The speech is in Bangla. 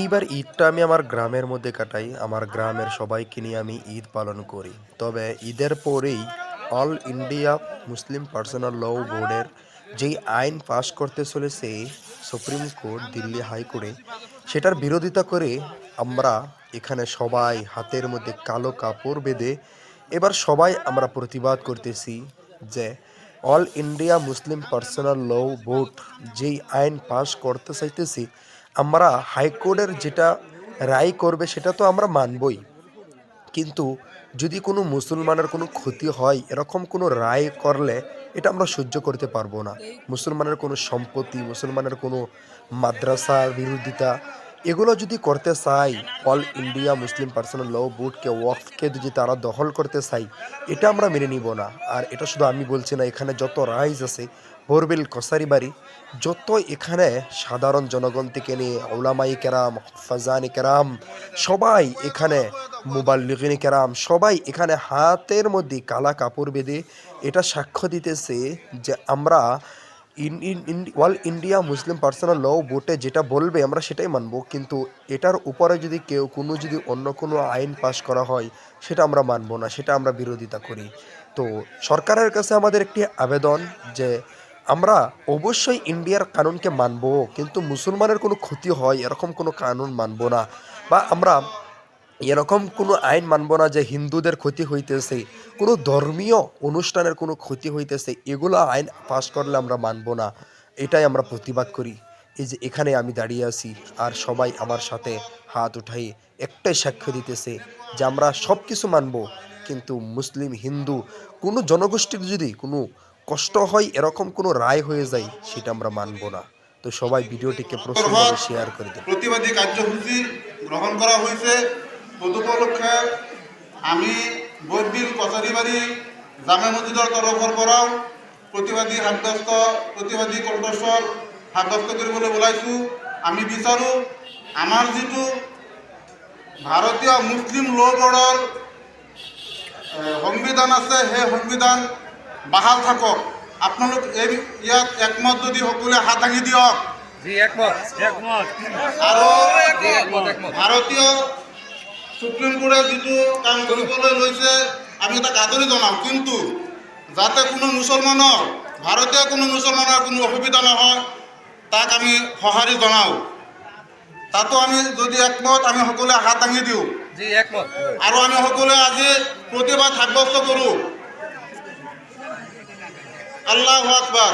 এইবার ঈদটা আমি আমার গ্রামের মধ্যে কাটাই। আমার গ্রামের সবাইকে নিয়ে আমি ঈদ পালন করি। তবে ঈদের পরেই all India Muslim personal law বোর্ডের যেই আইন পাশ করতে চলেছে সুপ্রিম কোর্ট, দিল্লি হাইকোর্টে, সেটার বিরোধিতা করে আমরা এখানে সবাই হাতের মধ্যে কালো কাপড় বেঁধে এবার সবাই আমরা প্রতিবাদ করতেছি যে all India Muslim personal law board যেই আইন পাশ করতে চাইতেছি আমরা হাইকোর্টের যেটা রায় করবে সেটা তো আমরা মানবই। কিন্তু যদি কোনো মুসলমানের কোনো ক্ষতি হয়, এরকম কোনো রায় করলে এটা আমরা সহ্য করতে পারব না। মুসলমানের কোনো সম্পত্তি, মুসলমানের কোনো মাদ্রাসার বিরোধিতা এগুলো যদি করতে চাই, all India Muslim personal law বোর্ডকে ওয়াকফকে যদি তারা দখল করতে চাই, এটা আমরা মেনে নিব না। আর এটা শুধু আমি বলছি না, এখানে যত রাইজ আছে, বোরবিল কসারি বাড়ি যত এখানে সাধারণ জনগণ থেকে নিয়ে ওলামাই কেরাম ফাজানি কেরাম, সবাই এখানে মুবাল্লিগিনী কেরাম, সবাই এখানে হাতের মধ্যে কালা কাপড় বেঁধে এটা সাক্ষ্য দিতেছে যে আমরা all India Muslim personal law বোর্ডে যেটা বলবে, আমরা সেটাই মানব। কিন্তু এটার উপরে যদি কেউ কোনো, যদি অন্য কোনো আইন পাশ করা হয়, সেটা আমরা মানব না, সেটা আমরা বিরোধিতা করি। তো সরকারের কাছে আমাদের একটি আবেদন যে আমরা অবশ্যই ইন্ডিয়ার কানুনকে মানবো, কিন্তু মুসলমানের কোনো ক্ষতি হয়, এরকম কোনো কানুন মানব না। বা আমরা এরকম কোনো আইন মানব না যে হিন্দুদের ক্ষতি হইতেছে, কোনো ধর্মীয় অনুষ্ঠানের কোনো ক্ষতি হইতেছে, এগুলো আইন পাশ করলে আমরা মানব না। এটাই আমরা প্রতিবাদ করি। এই যে এখানে আমি দাঁড়িয়ে আছি আর সবাই আমার সাথে হাত উঠাই একটাই সাক্ষ্য দিতেছে যে আমরা সব কিছু মানব, কিন্তু মুসলিম, হিন্দু, কোনো জনগোষ্ঠীর যদি কোনো কষ্ট হয়, এরকম কোনো রায় হয়ে যায়, সেটা আমরা মানব না। তো সবাই ভিডিওটিকে প্রচুরভাবে শেয়ার করে দিন। প্রতিবাদী কার্যসূচি গ্রহণ করা হয়েছে। তদুপলক্ষে আমি বৈবিল কচারিবাড়ি জামে মসজিদের তরফৰ পৰাও প্ৰতিবাদী সাব্যস্ত প্ৰতিবাদী কণ্ঠস্বৰ সাব্যস্ত কৰিবলৈ ওলাইছোঁ। আমি বিচাৰোঁ আমাৰ যিটো ভাৰতীয় মুছলিম ল' বৰ্ডৰ সংবিধান আছে সেই সংবিধান বাহাল থাকক। আপোনালোক এই ইয়াত একমত যদি সকলোৱে হাত দাঙি দিয়ক। আৰু ভাৰতীয় সুপ্ৰিম কোৰ্টে যিটো কাম কৰিবলৈ লৈছে আমি তাক আদৰি জনাওঁ কিন্তু যাতে কোনো মুছলমানৰ ভাৰতীয় কোনো মুছলমানৰ কোনো অসুবিধা নহয় তাক আমি সঁহাৰি জনাওঁ। তাতো আমি যদি একমত আমি সকলোৱে হাত দাঙি দিওঁ। জি একমত। আৰু আমি সকলোৱে আজি প্ৰতিবাদ সাব্যস্ত কৰোঁ। আল্লাহ আকবাৰ।